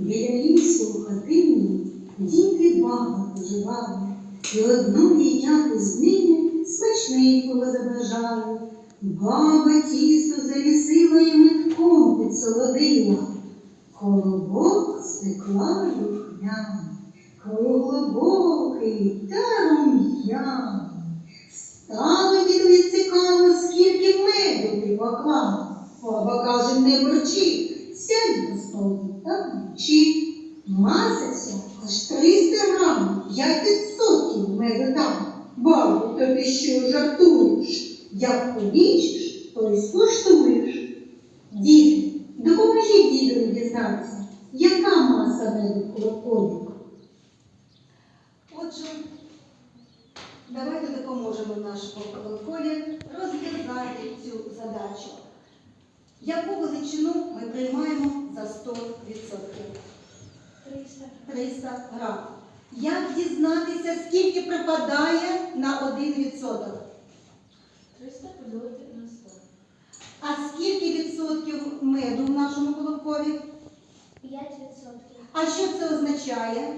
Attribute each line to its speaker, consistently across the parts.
Speaker 1: Біля лісу хатині діти багато живали, і одної яти з ними смачненького забажали. Баба тісто завісила і митком підсолодила, колобок спекла духмяний, круглобокий та рум'яний. Стало дідові цікаво, скільки меду ти поклала. Баба каже, не бурчи, сядь до столу та вчи. Маситься аж 300 грам, 5% меду там. Бабу, то ти що жартуєш? Як полічиш, то й скуштуєш. Діти, допоможіть дідові дізнатися, яка маса меду в?
Speaker 2: Отже, давайте допоможемо нашому колоколі розв'язати цю задачу. Яку величину ми приймаємо за 100%?
Speaker 3: 300.
Speaker 2: 300 грам. Як дізнатися, скільки припадає на 1%?
Speaker 3: 300 поділити на 100.
Speaker 2: А скільки відсотків меду в нашому колобкові?
Speaker 3: 5%.
Speaker 2: А що це означає?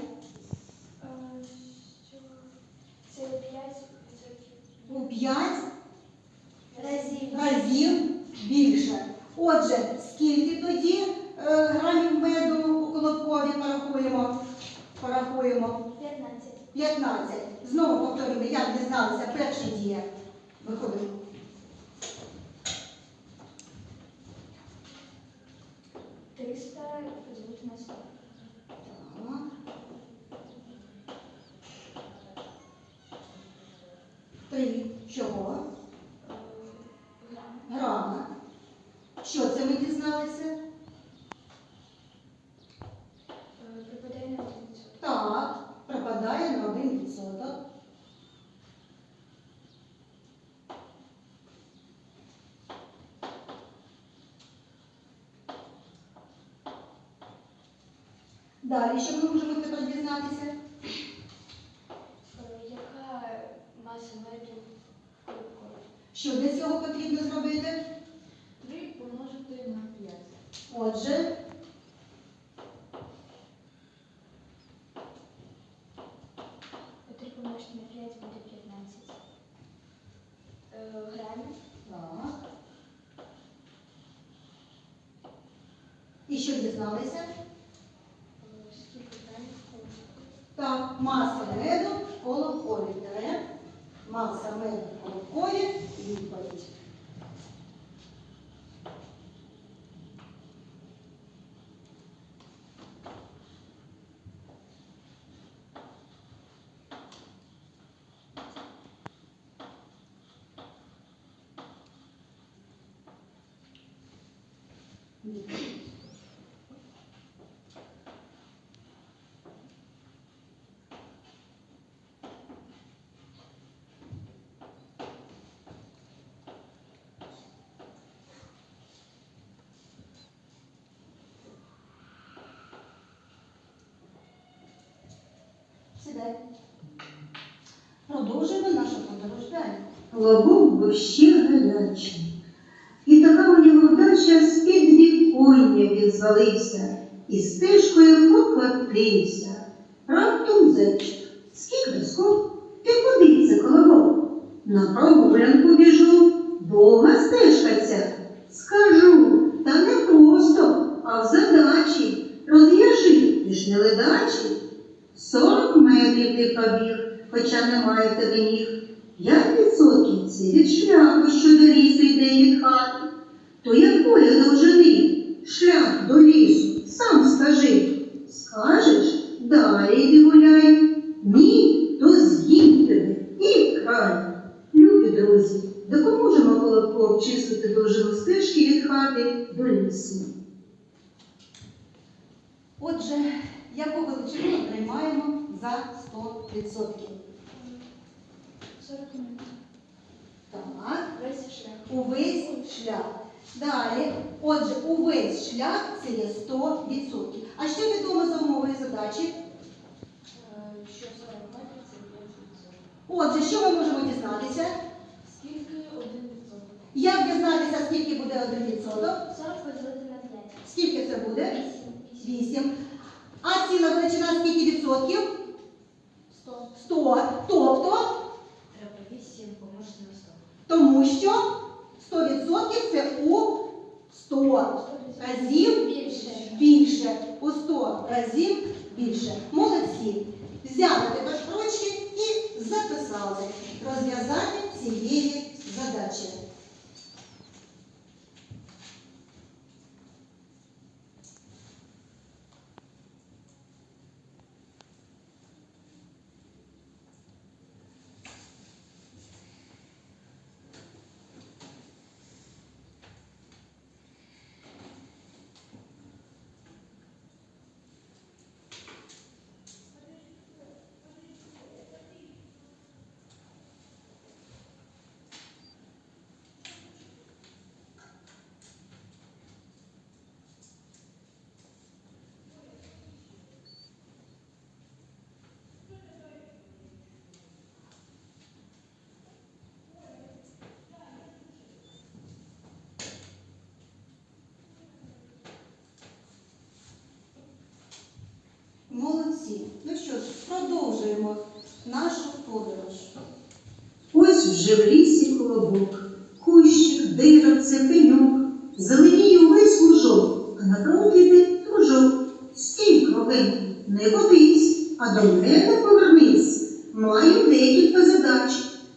Speaker 3: Що Це 5
Speaker 2: У 5
Speaker 3: разів.
Speaker 2: разів більше. Отже, скільки тоді е, грамів меду у колобкові порахуємо? Порахуємо
Speaker 3: 15.
Speaker 2: 15. Знову повторюємо, як дізналися, перша дія. Виходимо.
Speaker 3: Триста поділити на 100.
Speaker 2: Так. Три. Чого?
Speaker 3: Е, Грам.
Speaker 2: Грама. Що це ми дізналися?
Speaker 3: Е, Припадає на 1%.
Speaker 2: Так, пропадає на 1%. Далі, що ми можемо тепер дізнатися?
Speaker 3: Е, Яка маса меду в?
Speaker 2: Що для цього потрібно зробити?
Speaker 3: 3 помножити на 5.
Speaker 2: Отже,
Speaker 3: Три на 5 буде 15. Е, Грамів.
Speaker 2: так. І що дізналися?
Speaker 3: Е, Скільки грамів в колоколі?
Speaker 2: Так, маса меду в колоколі. Маса меду в колоколі. Відповідь. Сідай. Продовжуємо нашу подорож далі.
Speaker 1: Лобок був ще гарячий. І така у нього вдача з під віконня відзвалився, і стежкою покотився. Раптом зайчик. Скільки скок? Ти куди це колобок? На прогулянку біжу, довга стежка ця. Скажу, та не просто, а в задачі. Розв'яжи, ти ж не ледачі. Ти побіг, хоча немає тебе ніг. як від сокінці від шляху, що до лісу йде від хати. То якої довжини шлях до лісу, сам скажи. Скажеш, далі йди гуляй. Ні, то з'їм тебе і край. Любі друзі, допоможемо колобку обчислити довжину стежки від хати до лісу.
Speaker 2: Отже, яку величину ми приймаємо за 100%?
Speaker 3: 40 минут.
Speaker 2: Так,
Speaker 3: Весь шлях.
Speaker 2: увесь шлях. Далі, отже, увесь шлях це є 100%. А що відомо за умовою задачі?
Speaker 3: Е, Що 40 метрів це 5%.
Speaker 2: Отже, що ми можемо дізнатися?
Speaker 3: Скільки 1%?
Speaker 2: Як дізнатися, скільки буде 1%?
Speaker 3: 40 поділити на 5.
Speaker 2: Скільки це буде?
Speaker 3: 8.
Speaker 2: 8. відсотків?
Speaker 3: Сто.
Speaker 2: 100. Тобто,
Speaker 3: Треба вісім помножити на сто.
Speaker 2: тому що 100% це у 100 разів
Speaker 3: Більше.
Speaker 2: більше. У 100 разів більше. Молодці. Взяли тепер ручки і записали розв'язання цієї задачі. Молодці. Ну що ж, продовжуємо нашу подорож.
Speaker 1: Ось вже в лісі колобок, кущик, деревце, пеньок, зеленіє увесь лужок, а напроти йде дружок. Стій, кровенький, не водись, а до мене повернись. Маю декілька задач.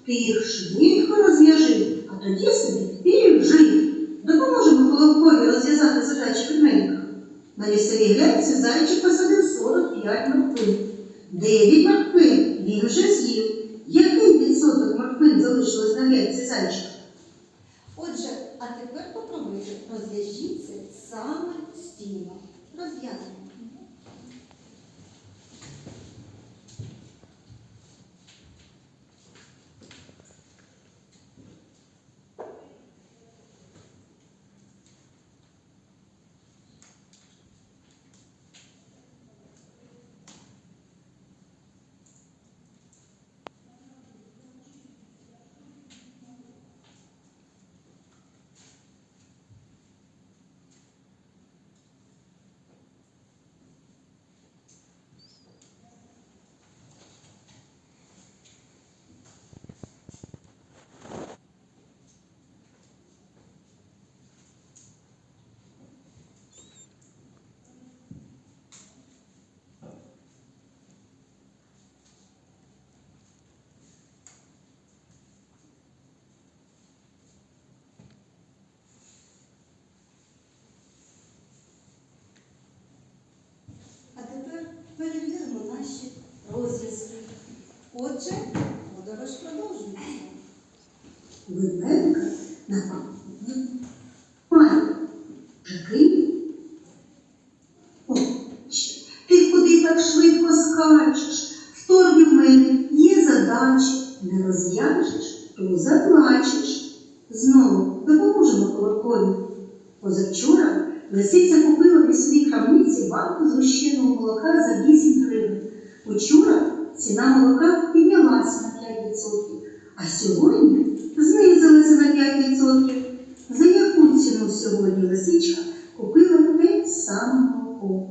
Speaker 1: Ти їх швидко розв'яжи, а тоді собі і жив. Допоможемо колобкові розв'язати задачі підменка. На лісовій глянці зайчик посадив 45 морквин. Дев'ять морквин він вже з'їв. Який відсоток морквин залишилось на м'яці, зайчика?
Speaker 2: Отже, а тепер попробуйте розв'яжіться саме самостійно. Розв'язуємо. А тепер перевіримо наші розв'язки. Отже, подорож продовжується.
Speaker 1: Ведмедика напав. Має. Жаки. О. Ти куди так швидко скачеш? В в мене є задачі. Не розв'яжеш, то заплачеш. Знову допоможемо колокові. Позавчора лисиця купила в лісовій крамниці банку згущеного молока за 8 гривень. Учора ціна молока піднялася на 5%, а сьогодні знизилася на 5%. За яку ціну сьогодні лисичка купила те саме молоко?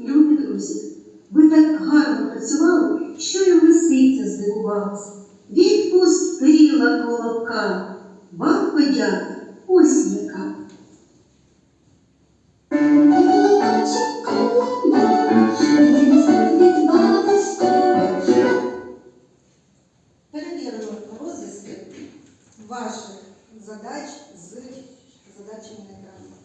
Speaker 1: Любі друзі, ви так гарно працювали, що і лисиця здивувалася. Відпустила колобка. Вам подяка ваших задач з задачами на екрані.